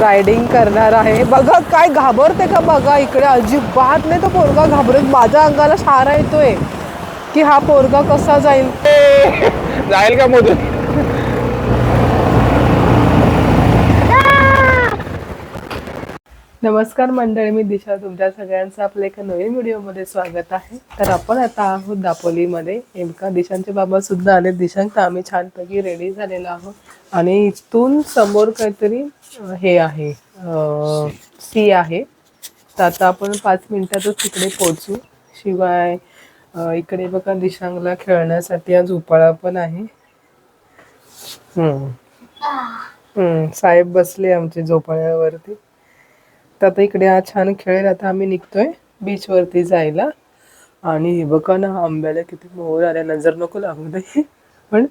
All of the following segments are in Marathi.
रायडिंग करणार आहे. बघा काय घाबरते का बघा इकडे? अजिबात नाही तो पोरगा घाबरत. माझ्या अंगाला शारा येतोय. की हा पोरगा कसा जाईल? जाईल का मधून नमस्कार मंडळी मी दिशा. तुमच्या सगळ्यांचं आपल्या एका नवीन व्हिडिओमध्ये स्वागत आहे. तर आपण आता आहोत दापोलीमध्ये. एमका दिशांचे बाबा सुद्धा आले दिशांक तर आम्ही छानपैकी रेडी झालेलो आहोत. आणि इथून समोर काहीतरी हे आहे सी आहे. तर आता आपण पाच मिनिटातच तिकडे पोहोचू. शिवाय इकडे बघा दिशांगला खेळण्यासाठी आज झोपाळा पण आहे. साहेब बसले आमचे झोपाळ्यावरती. तर आता इकडे हा छान खेळेल. आता आम्ही निघतोय बीच वरती जायला. आणि हे बघा ना आंब्याला किती मोहर आल्या. नजर नको लागू नये पण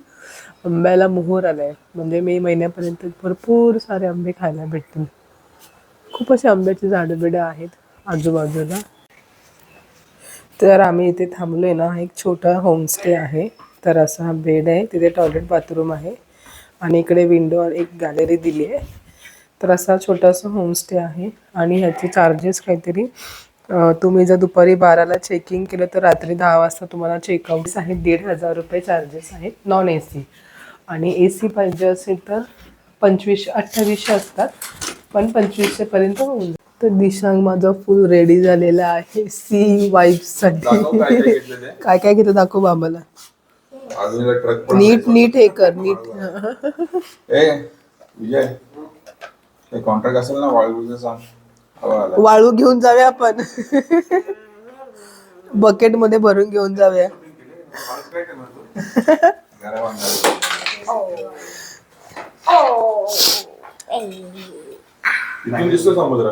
आंब्याला मोहर आलाय. म्हणजे मे महिन्यापर्यंत भरपूर सारे आंबे खायला भेटतील. खूप असे आंब्याची झाडं बिडं आहेत आजूबाजूला. तर आम्ही इथे थांबलोय ना. एक छोटा होमस्टे आहे. तर असा बेड आहे. तिथे टॉयलेट बाथरूम आहे. आणि इकडे विंडो एक गॅलरी दिली आहे तर असा छोटासा होमस्टे आहे. आणि ह्याचे चार्जेस काहीतरी तुम्ही जर दुपारी बाराला चेकिंग केलं तर रात्री दहा वाजता तुम्हाला चेकआउट आहे दीड हजार रुपये चार्जेस आहेत. नॉन ए सी आणि ए सी पाहिजे असेल तर पंचवीसशे अठ्ठावीसशे असतात. पण पंचवीसशेपर्यंत होऊन जाईल. तर दिशांग माझा फुल रेडी झालेला आहे. सी वाईफसाठी काय काय घेतं दाखव पण नीट नीट हे कर नीट. ए विजय. ते कॉन्ट्रॅक्ट असेल ना वाळूचं सांग. वाळू घेऊन जाऊया आपण. बकेटमध्ये भरून घेऊन जाऊया. दिसतो समुद्र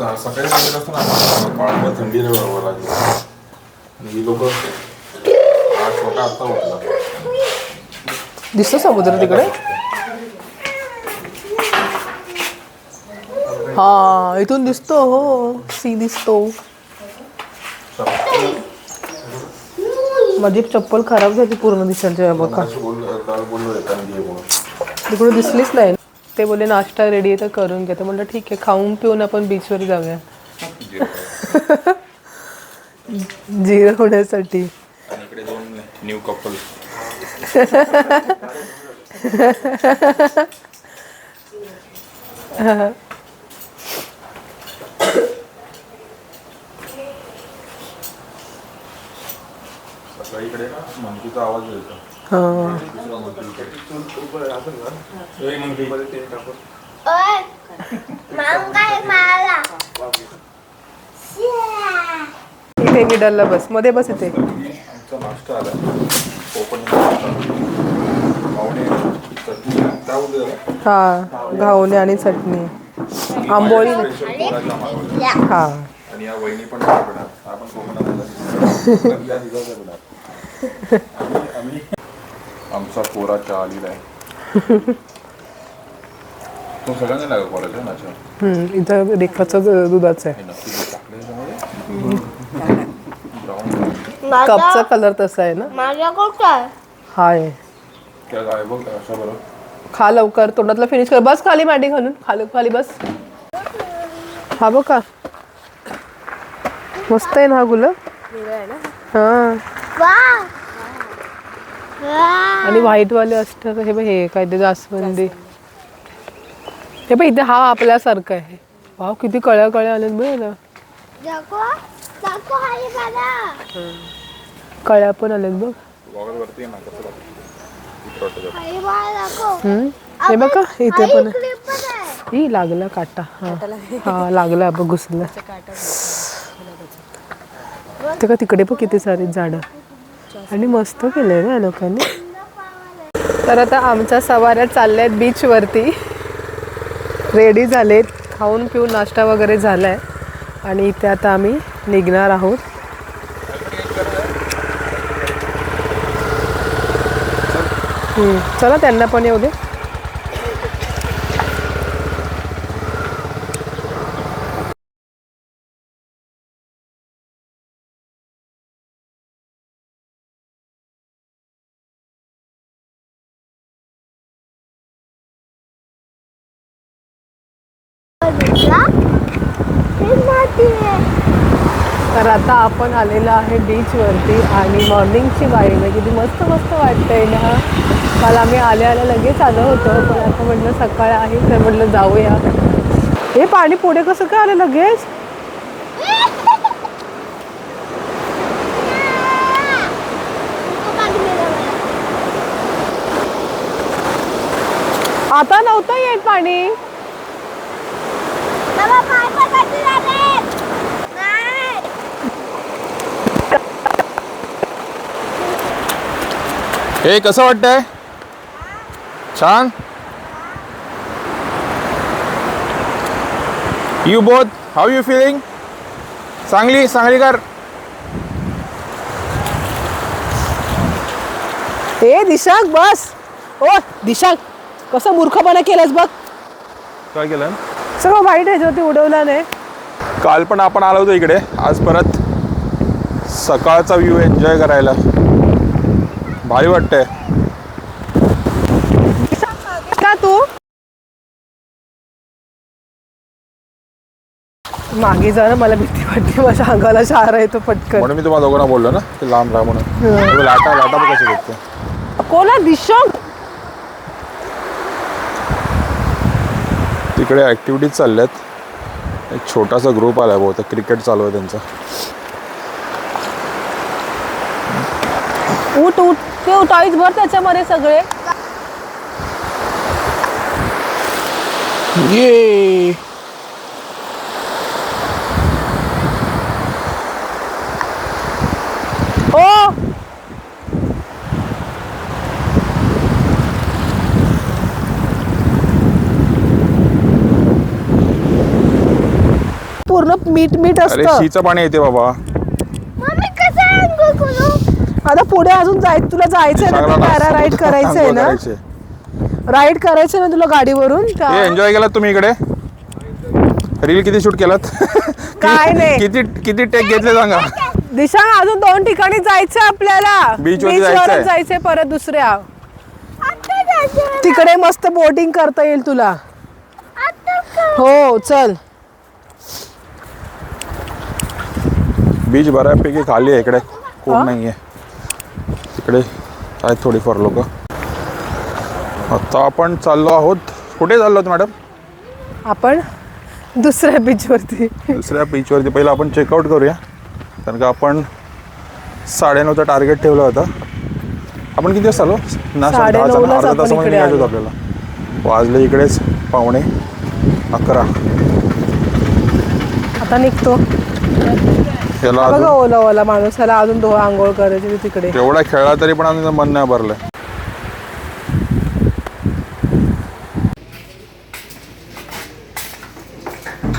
सकाळी असतं ना पाळणं थंडी बरोबर लागली. आणि ही लोक हा छोटा आत्ता उठला. दिसतो समुद्र तिकडे? हा इथून दिसतो हो सी दिसतो. माझी चप्पल खराब झाली पूर्ण दिसायच्या बघा. असं बोललो काल बोललो येताना घे म्हणून. तिकडे दिसलीच नाही. ते बोलले नाश्ता रेडी आहे तर करून घ्या तर म्हणलं ठीक आहे खाऊन पिऊन आपण बीचवर जाऊया. जिरं होण्यासाठी. आणि इकडे दोन न्यू कपल सकाळी इकडे ना मंकीचा आवाज येतो इथे मिडलला बस. मध्ये बस इथे. आमचा चटणी हा घावणे आणि चटणी. आंबोळी. स्पेशल हा आमचा कोरा चहा आलेला आहे तो सगळ्यांना लागेल कोराचा ना चहा हम्म, इथं रेखाचं दुधाचं आहे हे नक्की दूध टाकलं याच्यामध्ये ब्राऊन कपचा कलर तसा आहे ना कुठं हाय काय काय बघ अशा बरोबर खा लवकर तोंडातला फिनिश कर बस खाली मांडी घालून खाली खाली बस हा बघ का मस्त आहे ना हा गुलाब हा वा वा आणि व्हाईट वाले असतात हे बघ हे काय ते जास्वंदी. हे बघ इथे हा आपल्यासारखा आहे. वाव किती कळ्या कळ्या आल्यात बघ ना कळ्या पण आल्यात बघ. हे बघा इथे पण. ही लागला काटा. हा. हा लागला बघ घुसला. ते का तिकडे पण किती सारे झाडं. आणि मस्त केलंय ना या लोकांनी. तर आता आमच्या सवाऱ्या चालल्या आहेत बीचवरती रेडी झालेत. खाऊन पिऊन नाश्ता वगैरे झाला आहे आणि इथे आता आम्ही निघणार आहोत. चला त्यांना पण येऊ दे ना हे माती आहे तर आता आपण आलेलो आहे बीचवरती आणि मॉर्निंगची वाईब आहे. किती मस्त मस्त वाटतंय ना? काल आम्ही आल्या आल्या लगेच आलं होतं पण आता म्हटलं सकाळ आहे तर म्हटलं जाऊया. हे पाणी पुढे कसं काय आलं लगेच? आता नव्हतं येत पाणी बाबा पाय पकडते जाते नाही हे कसं वाटतंय? छान? You both how you feeling चांगली चांगली कर ए दिशांक बस. ओ दिशांक कसं मूर्खपणा केलंस बघ. काय केलं? सगळं वाईट ह्याच्यावरती उडवलं नाही काल पण आपण आलो होतो इकडे. आज परत सकाळचा व्ह्यू एन्जॉय करायला. भारी वाटतंय. का तू? मागे जा ना मला भीती वाटते. माझ्या अंगाला शार येतो पटकन. म्हणून मी तुम्हाला दोघांना बोललो ना की लांब राहा म्हणून. लाटा लाटा कशी भेटते कोणा दिशांक तिकडे ॲक्टिव्हिटीज चालल्यात. एक छोटासा ग्रुप आला बहुतेक क्रिकेट चालू आहे त्यांचा. उठ उठ. ते उठावीच भर त्याच्यामध्ये सगळे. ये. ओ! पूर्ण मीठ मीठ अरे असतं. शीचं पाणी येते बाबा मम्मी कसं अंघोळ करू आता पुढे अजून जाय तुला जायचंय ना पॅरा राईड करायचंय ना? राईड करायचंय ना तुला गाडीवरून? एन्जॉय केलात तुम्ही इकडे? रील किती शूट केलात? काय नाही. किती किती टेक घेतले सांगा. दिशा अजून दोन ठिकाणी जायचंय आपल्याला. वरच जायचंय. परत दुसऱ्या. जायचं तिकडे मस्त बोटिंग करता येईल तुला? हो चल. बीच बऱ्यापैकी खाली आहे इकडे. कोण नाही आहे तिकडे आहेत थोडीफार लोक. आता आपण चाललो आहोत. कुठे चाललो आहोत मॅडम? आपण दुसऱ्या बीच वरती. दुसऱ्या बीचवरती पहिलं आपण चेकआउट करूया. कारण का आपण साडेनऊचा टार्गेट ठेवलं होतं. आपण किती वाजता आलो? ना तासामध्ये इकडे निघायचं होतं. आपल्याला. वाजले इकडेच पावणे अकरा. आता निघतो. याला बघा अजून ओला ओला माणूस ह्याला अजून दो आंघोळ करायची तिकडे. तेवढा खेळला तरी पण आम्ही मन नाही भरलंय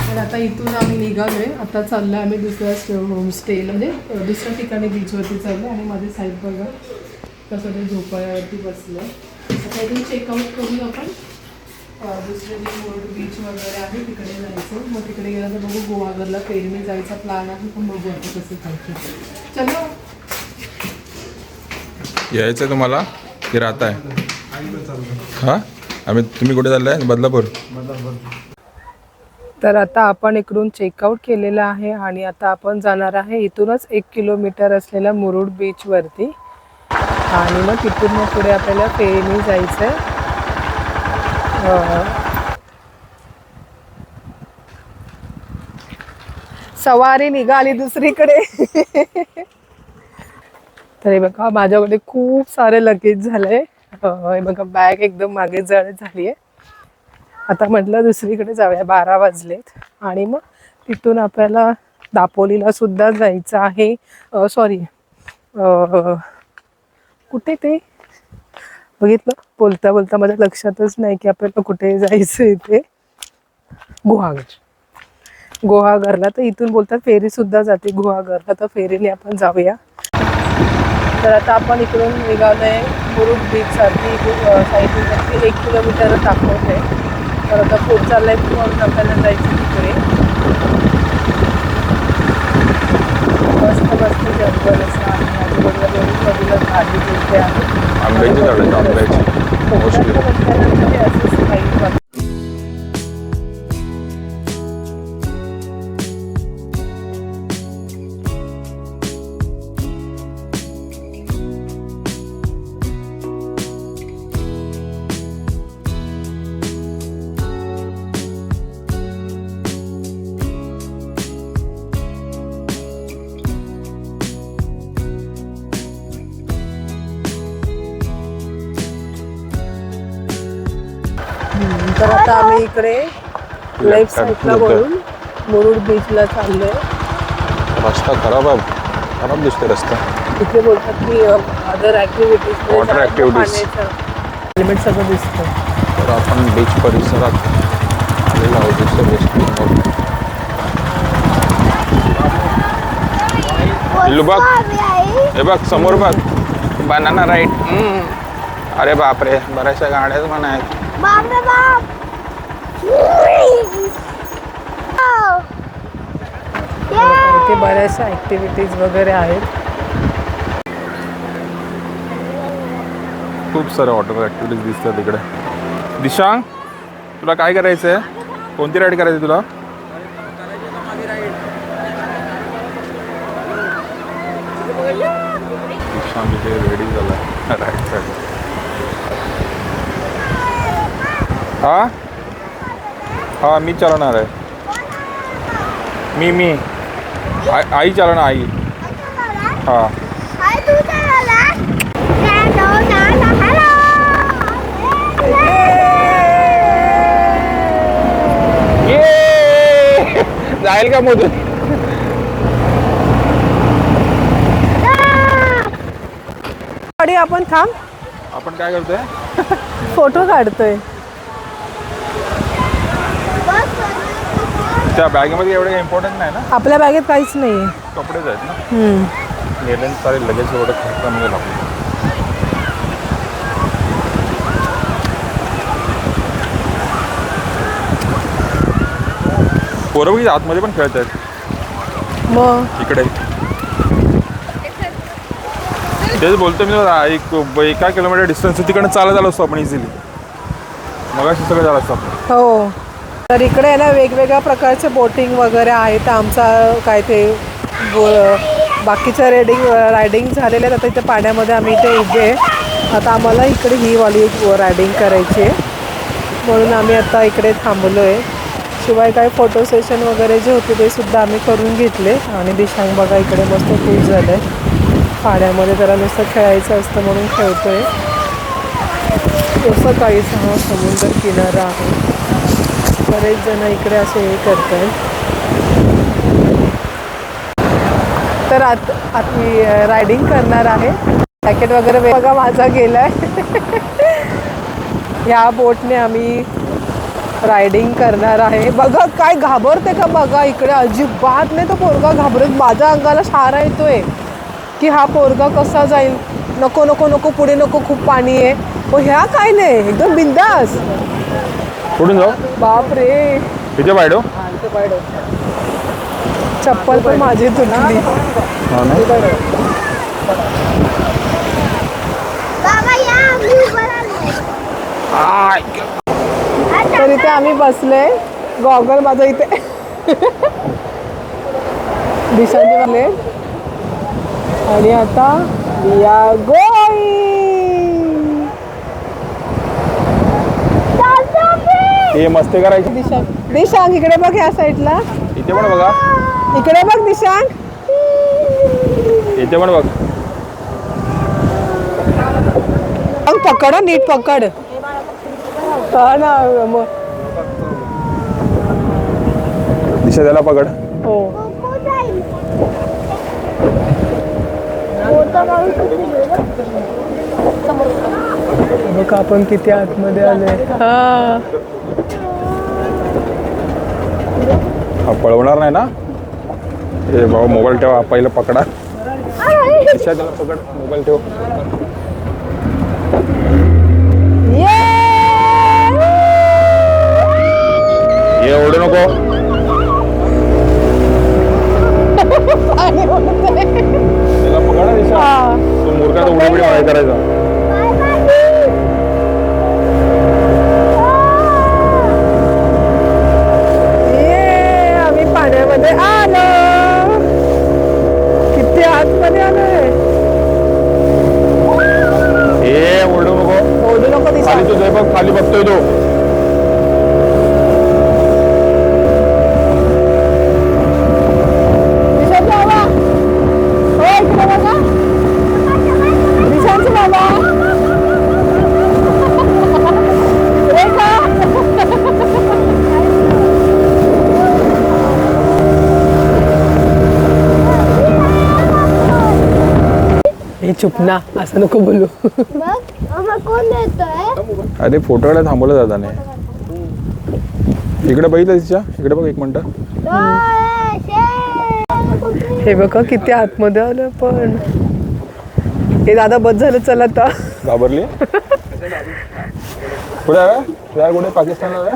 तर आता इथून आम्ही निघालोय. आता चाललोय आम्ही दुसऱ्या होमस्टे म्हणजे अ, दुसऱ्या ठिकाणी बीचवरती चाललोय आणि माझे साईड बघा कसं ते झोपाळ्यावरती बसलं. आता इथून चेकआउट करून आपण. दुसरे जे मोड बीच वगैरे आहे तिकडे जायचं. मग तिकडे गेलं तर बघू गोवागरला पेरणी जायचा प्लॅन आहे पण बघू आता कसं जायचं चलो. यायचं आहे तुम्हाला? की राहत आहे. हां? आम्ही तुम्ही कुठे चाललाय? बदलापूर? तर आता आपण इकडून चेकआउट केलेलं आहे आणि आता आपण जाणार आहे इथूनच एक किलोमीटर असलेल्या मुरुड बीचवरती आणि मग तिथून मग पुढे आपल्याला फेरीने जायचं आहे हो. सवारी निघाली दुसरीकडे. तरी बघा माझ्याकडे खूप सारे लगेज झालंय हो, हे बघा बॅग एकदम मागे जड झाली आहे आता म्हटलं दुसरीकडे जाऊया बारा वाजलेत. आणि मग तिथून आपल्याला दापोलीला सुद्धा जायचं आहे. सॉरी कुठे ते? बघितलं? बोलता बोलता माझ्या लक्षातच नाही की आपल्याला कुठे जायचं आहे ते. गुहागर. गुहागरला तर इथून बोलतात फेरी सुद्धा जाते. गुहागरला तर फेरीने आपण जाऊया. तर आता आपण इकडून निघालो आहे मुरुड बीचसाठी साईडवरती एक किलोमीटर दाखवते. तर आता पुढचा लेफ्ट म्हणून आपल्याला जायचं तिकडे मस्त मस्त जंगल असं आहे आजूबाजूला दोन्ही बाजूला झाडी दिसते आहे आंब्याची झाडं आहेत, आंब्याची मोस्टली आता आम्ही इकडे लेफ्ट साईडला. वळून मुरुड बीचला चाललोय. रस्ता खराब आहे. खराब दिसतोय रस्ता. तिथे बोलतात की other activities Water activities. Helmet सगळं दिसतं तर आपण बीच परिसरात आलेलो आहोत बेंगॉल इल्लू बघ. हे बघ समोर बघ. बनाना राईट अरे बापरे बऱ्याचशा गाड्याच पण आहेत. बाप रे बाप. इथे बऱ्याचशा ऍक्टिव्हिटीज वगैरे आहेत. खूप साऱ्या वॉटर ॲक्टिव्हिटीज दिसतात इकडे. दिशांग तुला काय करायचं आहे कोणती राईड करायची तुला? दिशांग इथे रेडी झाला राईडसाठी हा? हा मी चालवणार आहे. मी मी. आई- आई चालवणार आई. हा. जाईल का मधून आपण थांब. आपण काय करतोय? फोटो काढतोय. त्या बॅगेमध्ये एवढं इम्पॉर्टंट नाही ना? आपल्या बॅगेत काहीच नाहीये कपडेच आहेत ना? हम्म. गेले सारे लगेच एवढं खर्चामध्ये लागतो पोरं बघी आतमध्ये पण खेळत आहेत. मग? इकडे. तेच बोलतो मी तुला, एक एका किलोमीटर डिस्टन्स तिकडनं चालत आलो असतो आपण इझिली मग अशी सगळं झालं असतं आपण हो. तर इकडे आहे ना वेगवेगळ्या प्रकारचे बोटिंग वगैरे आहेत आमचा काय ते बो- बाकीच्या रेडिंग रायडिंग झालेल्या आहेत आता इथे पाण्यामध्ये आम्ही इथे उभे आता आम्हाला इकडे ही वाली रायडिंग करायची आहे. म्हणून आम्ही आता इकडे थांबलो आहे शिवाय काय फोटो सेशन वगैरे जे होते ते सुद्धा आम्ही करून घेतले. आणि दिशांग बघा इकडे मस्त खूप झालं आहे पाण्यामध्ये त्याला नुसतं खेळायचं असतं म्हणून खेळतो आहे तसं काहीच हा समुद्र किनारा आहे. बरेच जण इकडे असे हे करत आहेत तर आत आत मी रायडिंग करणार आहे. जॅकेट वगैरे बघा माझा गेलाय. ह्या बोटने आम्ही रायडिंग करणार आहे. बघा काय घाबरते का बघा इकडे. अजिबात नाही तो पोरगा घाबरत. माझ्या अंगाला शारा येतोय की हा पोरगा कसा जाईल. नको नको नको पुढे नको खूप पाणी आहे. हो ह्या काय नाही? एकदम बिंदास. कुठून जाऊ? बाप रे तिथे बायडो चप्पल पण माझी तुटली. हा ना. तर इथे आम्ही बसले गॉगल माझा इथे. वाले आणि आता या गोई हे मस्ती करायची? दिशांग दिशांग इकडे बघ या साईडला. इथे पण बघा. इकडे बघ दिशांग इथे पण बघ. अंग पकड हं, नीट पकड. हा ना मग दिशा त्याला पकड. हो. बघ आपण किती आतमध्ये आले हा. हा पळवणार नाही ना? ए भाऊ मोबाईल ठेवा पहिलं पकडा. दिशा त्याला पकड मोबाईल ठेव. ये! ओढू नको. त्याला पकडा दिशा हा. तो तर उडी उडी करायचा ये आम्ही पाण्यामध्ये आलो किती आतमध्ये आलोय ए ओढू नको ओढू नको दिशा खाली तो जय बघ खाली बघतोय तो दिशांचा बाबा हो इकडे बघा दिशांचा बाबा चुप ना असं नको बोलू. कोण अरे फोटो थांबवलं जाता नाही इकडे बघितलं तिच्या? इकडे बघ एक मिनटं. हे बघा किती आतमध्ये आलं पण हे दादा बस झालं चला आता. घाबरली? कुठे कुठे पाकिस्तानला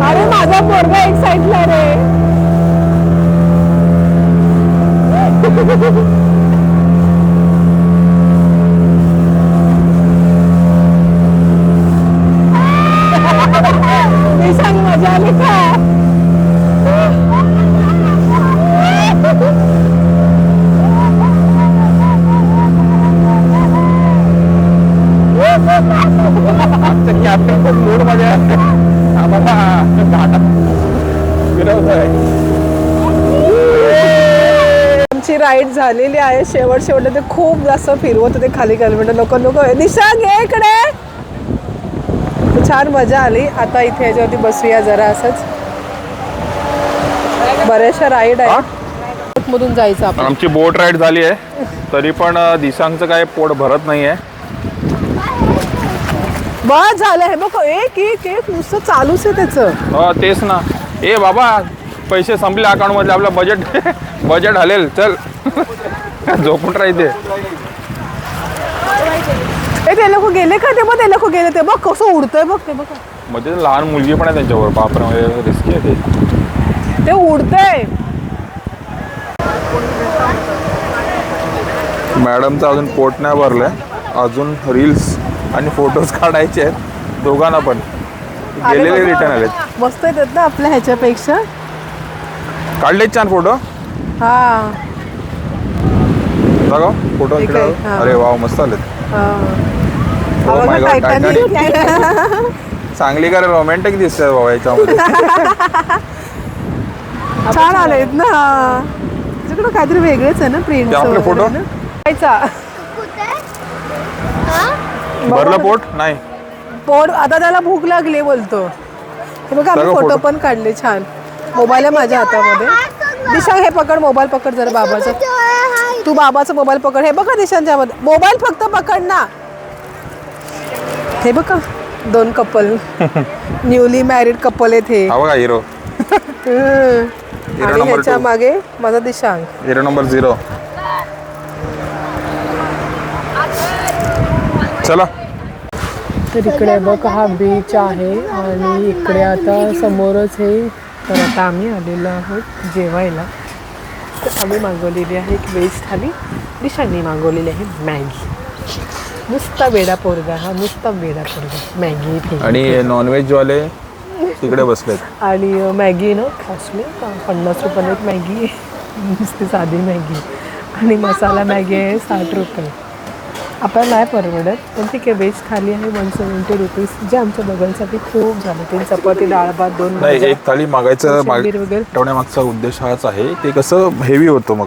अरे माझा पोरगा एक साईडला रे मी सांग मजा आली का कॅप्टन खूप मूडमध्ये आहे. आम्हाला घाटात आमची राईड झालेली आहे. शेवट शेवट ते खूप जास्त फिरवत होते खाली खाली म्हणजे नको नको. दिशा घे इकडे. छान मजा आली. आता इथे याच्यावरती बसूया जरा असंच. बऱ्याचशा राईड आहे मधून जायचं आपण. आमची बोट राईड झाली आहे. तरी पण दिसांचं काय पोट भरत नाहीये. बस झालं हे बघ एक एक एक नुसतं चालूच आहे त्याचं. तेच ना. ए बाबा पैसे संपले अकाउंटमध्ये आपलं बजेट बजेट हलेल चल. झोपून राहते. ए ते लोक गेले का? ते बघ ते लोक गेले ते बघ कसं उडतंय बघ ते बघ. मध्ये लहान मुलगी पण आहे त्यांच्यावर बापरे म्हणजे रिस्की आहे ते. ते उडतंय. मॅडमचं अजून पोट नाही भरलंय. अजून रील्स आणि फोटोज काढायचे आहेत. दोघांना पण. गेलेले रिटर्न आलेत. मस्त येतात ना आपल्या ह्याच्यापेक्षा. काढलेत छान फोटो? हा. बघा फोटो ठीक आहे, हा. अरे वाव मस्त आलेत. हा. Oh my God, टायटॅनिक चांगली का रोमॅन्टिक दिसते बाबा याच्यामध्ये. छान आलेत ना तुझ्याकडं काहीतरी वेगळेच आहे ना प्रिंट ते आपले photo? हा? भरलं पोट? नाही. पोट आता त्याला भूक लागली बोलतो. हे बघा आम्ही फोटो. पण काढले छान. मोबाईल आहे माझ्या हातामध्ये. दिशा हे पकड मोबाईल पकड जरा बाबाचा. तू बाबाचा मोबाईल पकड. हे बघा दिशांच्या मध्ये मोबाईल फक्त पकड ना. हे बघा दोन कपल. न्यूली मॅरिड कपल आहेत हे. हिरो. आणि ह्याच्या. मागे माझा दिशांक हिरो नंबर झिरो चला. तर इकडे बघ हा बीच आहे आणि इकडे आता समोरच हे तर आता आम्ही आलेलो आहोत जेवायला. तर आम्ही मागवलेली आहे एक व्हेज थाली. दिशांनी मागवलेली आहे मॅगी. नुसता वेडा पोरगा हा नुसता वेडा पोरगा. मॅगी आणि नॉनव्हेज वाले तिकडे बसलेत. आणि मॅगी ना कॉस्टली पन्नास रुपयाला एक मॅगी आहे. नुसती साधी मॅगी. आणि मसाला मॅगी आहे साठ रुपये. आपल्याला नाही परवडत पण ठीक आहे व्हेज थाली आहे वन सेवन्टी रुपीज जे आमच्या दोघांसाठी खूप झालं. तीन चपाती डाळ भात दोन नाही भाज्या. एक थाळी मागायचं माग कोशिंबीर वगैरे. ठेवण्यामागचा उद्देश हाच आहे. ते कसं हेवी होतं मग.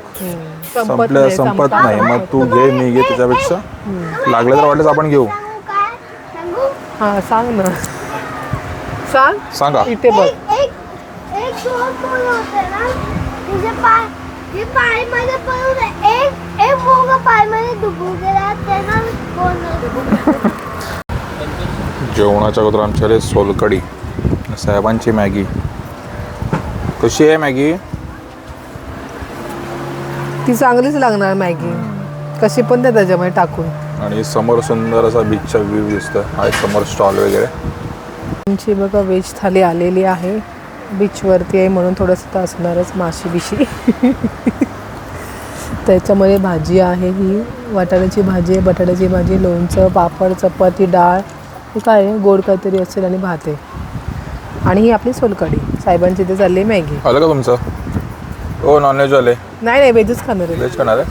संपत संपलं नाही, संपत नाही. मग तू घे मी घे त्याच्यापेक्षा. लागलं तर वाटलं आपण घेऊ. काय सांगू हा सांग ना. सांग. सांगा. इथे बघ. एक एक एक दोन मुलं होते ना. तिचे पायमध्ये पडून एक ए पोरगा डुबू गेला जेवणाच्या अगोदर आमच्याकडे सोलकडी साहेबांची मॅगी. कशी आहे मॅगी? ती चांगलीच लागणार मॅगी. कशी पण त्या त्याच्यामध्ये टाकून. आणि समोर सुंदर असा बीचचा व्ह्यू दिसतोय. आहे समोर स्टॉल वगैरे. आमची बघा व्हेज थाली आलेली आहे. बीचवरती आहे म्हणून थोडंसं तर असणारच माशी बिशी त्याच्यामध्ये भाजी आहे ही. वाटाण्याची भाजी आहे बटाट्याची भाजी लोणचं पापड चपाती डाळ. हे काय आहे? गोड काहीतरी असेल आणि भात आहे. आणि ही आपली सोलकढी. साहेबांची इथे चालली आहे मॅगी. आलं का तुमचं? हो नॉनव्हेज वाले नाही नाही व्हेजच खाणार आहे. व्हेज खाणार आहे?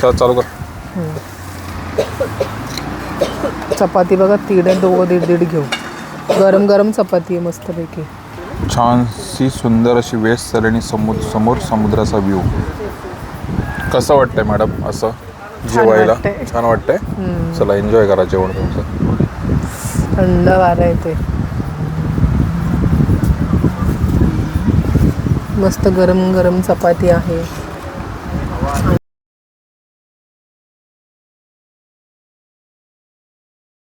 चल चालू कर. चपाती बघा तीड दोघं दीड दीड घेऊ. गरम गरम चपाती आहे मस्तपैकी. छानशी सुंदर अशी वेस्ट सर समुद्र समोर समुद्राचा व्ह्यू कसं वाटतंय मॅडम असं जेवायला वाटतंय. छान वाटतंय? चला एन्जॉय करा जेवण तुमचं. थंड वारा येते मस्त गरम गरम चपाती आहे.